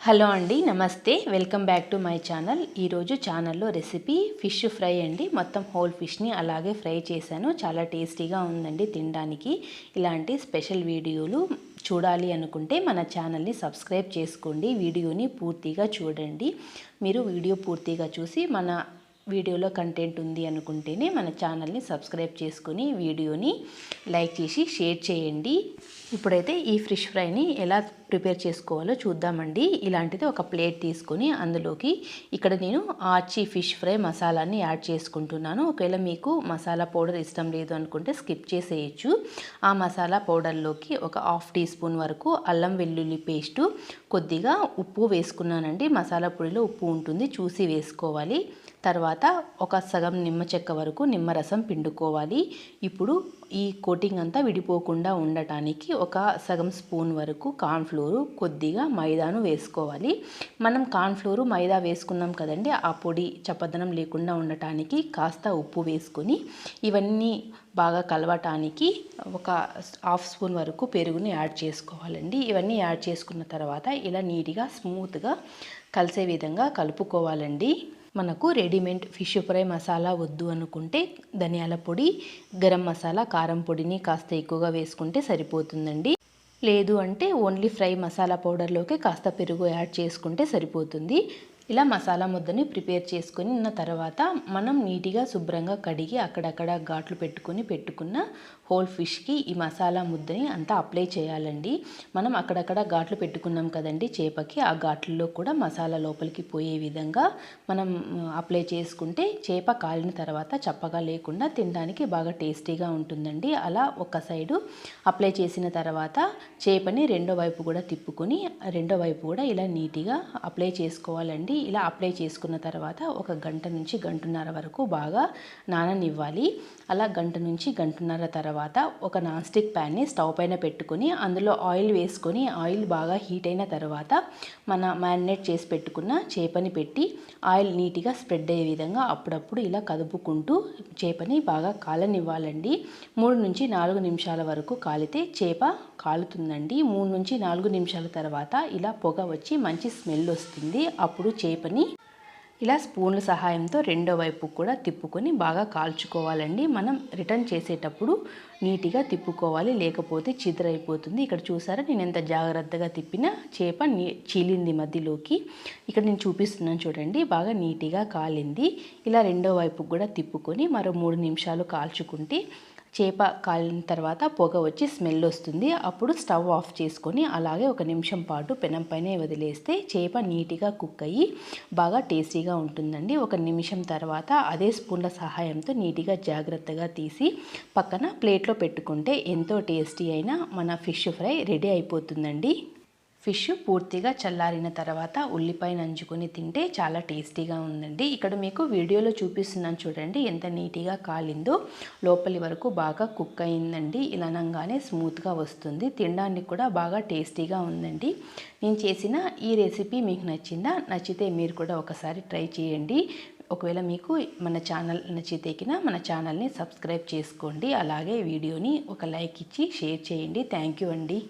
Hello అండి నమస్తే. Welcome back to my channel. ఈరోజు ఛానల్లో రెసిపీ ఫిష్ ఫ్రై అండి. మొత్తం హోల్ ఫిష్ని అలాగే ఫ్రై చేశాను. చాలా టేస్టీగా ఉందండి తినడానికి. ఇలాంటి స్పెషల్ వీడియోలు చూడాలి అనుకుంటే మన ఛానల్ని సబ్స్క్రైబ్ చేసుకోండి. వీడియోని పూర్తిగా చూడండి. మీరు వీడియో పూర్తిగా చూసి మన వీడియోలో కంటెంట్ ఉంది అనుకుంటేనే మన ఛానల్ని సబ్స్క్రైబ్ చేసుకుని వీడియోని లైక్ చేసి షేర్ చేయండి. ఇప్పుడైతే ఈ ఫిష్ ఫ్రైని ఎలా ప్రిపేర్ చేసుకోవాలో చూద్దామండి. ఇలాంటిది ఒక ప్లేట్ తీసుకొని అందులోకి ఇక్కడ నేను ఆచి ఫిష్ ఫ్రై మసాలాని యాడ్ చేసుకుంటున్నాను. ఒకవేళ మీకు మసాలా పౌడర్ ఇష్టం లేదు అనుకుంటే స్కిప్ చేసేయచ్చు. ఆ మసాలా పౌడర్లోకి ఒక హాఫ్ టీ స్పూన్ వరకు అల్లం వెల్లుల్లి పేస్టు కొద్దిగా ఉప్పు వేసుకున్నానండి. మసాలా పొడిలో ఉప్పు ఉంటుంది చూసి వేసుకోవాలి. తర్వాత ఒక సగం నిమ్మ చెక్క వరకు నిమ్మరసం పిండుకోవాలి. ఇప్పుడు ఈ కోటింగ్ అంతా విడిపోకుండా ఉండటానికి ఒక సగం స్పూన్ వరకు కార్న్ఫ్లోరు కొద్దిగా మైదాను వేసుకోవాలి. మనం కార్న్ఫ్లోరు మైదా వేసుకున్నాం కదండి ఆ పొడి చప్పదనం లేకుండా ఉండటానికి కాస్త ఉప్పు వేసుకొని ఇవన్నీ బాగా కలవటానికి ఒక హాఫ్ స్పూన్ వరకు పెరుగుని యాడ్ చేసుకోవాలండి. ఇవన్నీ యాడ్ చేసుకున్న తర్వాత ఇలా నీట్గా స్మూత్గా కలిసే విధంగా కలుపుకోవాలండి. మనకు రెడీమేడ్ ఫిష్ ఫ్రై మసాలా వద్దు అనుకుంటే ధనియాల పొడి గరం మసాలా కారం పొడిని కాస్త ఎక్కువగా వేసుకుంటే సరిపోతుందండి. లేదు అంటే ఓన్లీ ఫ్రై మసాలా పౌడర్లోకి కాస్త పెరుగు యాడ్ చేసుకుంటే సరిపోతుంది. ఇలా మసాలా ముద్దని ప్రిపేర్ చేసుకుని ఉన్న తర్వాత మనం నీట్గా శుభ్రంగా కడిగి అక్కడక్కడ ఘాట్లు పెట్టుకొని పెట్టుకున్న హోల్ ఫిష్కి ఈ మసాలా ముద్దని అంతా అప్లై చేయాలండి. మనం అక్కడక్కడ ఘాట్లు పెట్టుకున్నాం కదండి చేపకి ఆ ఘాట్లలో కూడా మసాలా లోపలికి పోయే విధంగా మనం అప్లై చేసుకుంటే చేప కాలిన తర్వాత చప్పగా లేకుండా తినడానికి బాగా టేస్టీగా ఉంటుందండి. అలా ఒక సైడు అప్లై చేసిన తర్వాత చేపని రెండో వైపు కూడా తిప్పుకొని రెండో వైపు కూడా ఇలా నీట్గా అప్లై చేసుకోవాలండి. ఇలా అప్లై చేసుకున్న తర్వాత ఒక గంట నుంచి గంటన్నర వరకు బాగా నాననివ్వాలి. అలా గంట నుంచి గంటన్నర తర్వాత ఒక నాన్ స్టిక్ ప్యాన్ని స్టవ్ పైన పెట్టుకొని అందులో ఆయిల్ వేసుకొని ఆయిల్ బాగా హీట్ అయిన తర్వాత మన మ్యారినేట్ చేసి పెట్టుకున్న చేపని పెట్టి ఆయిల్ నీట్గా స్ప్రెడ్ అయ్యే విధంగా అప్పుడప్పుడు ఇలా కదుపుకుంటూ చేపని బాగా కాలనివ్వాలండి. మూడు నుంచి నాలుగు నిమిషాల వరకు కాలితే చేప కాలుతుందండి. మూడు నుంచి నాలుగు నిమిషాల తర్వాత ఇలా పొగ వచ్చి మంచి స్మెల్ వస్తుంది. అప్పుడు చేపని ఇలా స్పూన్ల సహాయంతో రెండో వైపు కూడా తిప్పుకొని బాగా కాల్చుకోవాలండి. మనం రిటర్న్ చేసేటప్పుడు నీట్గా తిప్పుకోవాలి లేకపోతే చిద్రైపోతుంది. ఇక్కడ చూసారా నేను ఎంత జాగ్రత్తగా తిప్పినా చేప నీ చీలింది మధ్యలోకి. ఇక్కడ నేను చూపిస్తున్నాను చూడండి బాగా నీట్గా కాలింది. ఇలా రెండో వైపు కూడా తిప్పుకొని మరో మూడు నిమిషాలు కాల్చుకుంటే చేప కాలిన తర్వాత పొగ వచ్చి స్మెల్ వస్తుంది. అప్పుడు స్టవ్ ఆఫ్ చేసుకొని అలాగే ఒక నిమిషం పాటు పెనం పైనే వదిలేస్తే చేప నీట్గా కుక్ అయ్యి బాగా టేస్టీగా ఉంటుందండి. ఒక నిమిషం తర్వాత అదే స్పూన్ల సహాయంతో నీట్గా జాగ్రత్తగా తీసి పక్కన ప్లేట్లో పెట్టుకుంటే ఎంతో టేస్టీ అయిన మన ఫిష్ ఫ్రై రెడీ అయిపోతుందండి. ఫిష్ పూర్తిగా చల్లారిన తర్వాత ఉల్లిపాయ నంచుకొని తింటే చాలా టేస్టీగా ఉందండి. ఇక్కడ మీకు వీడియోలో చూపిస్తున్నాను చూడండి ఎంత నీట్గా కాలిందో. లోపలి వరకు బాగా కుక్ అయిందండి. ఇలా అనగానే స్మూత్గా వస్తుంది. తినడానికి కూడా బాగా టేస్టీగా ఉందండి. నేను చేసిన ఈ రెసిపీ మీకు నచ్చిందా? నచ్చితే మీరు కూడా ఒకసారి ట్రై చేయండి. ఒకవేళ మీకు మన ఛానల్ నచ్చితేకిన మన ఛానల్ని సబ్స్క్రైబ్ చేసుకోండి. అలాగే వీడియోని ఒక లైక్ ఇచ్చి షేర్ చేయండి. థ్యాంక్ యూ అండి.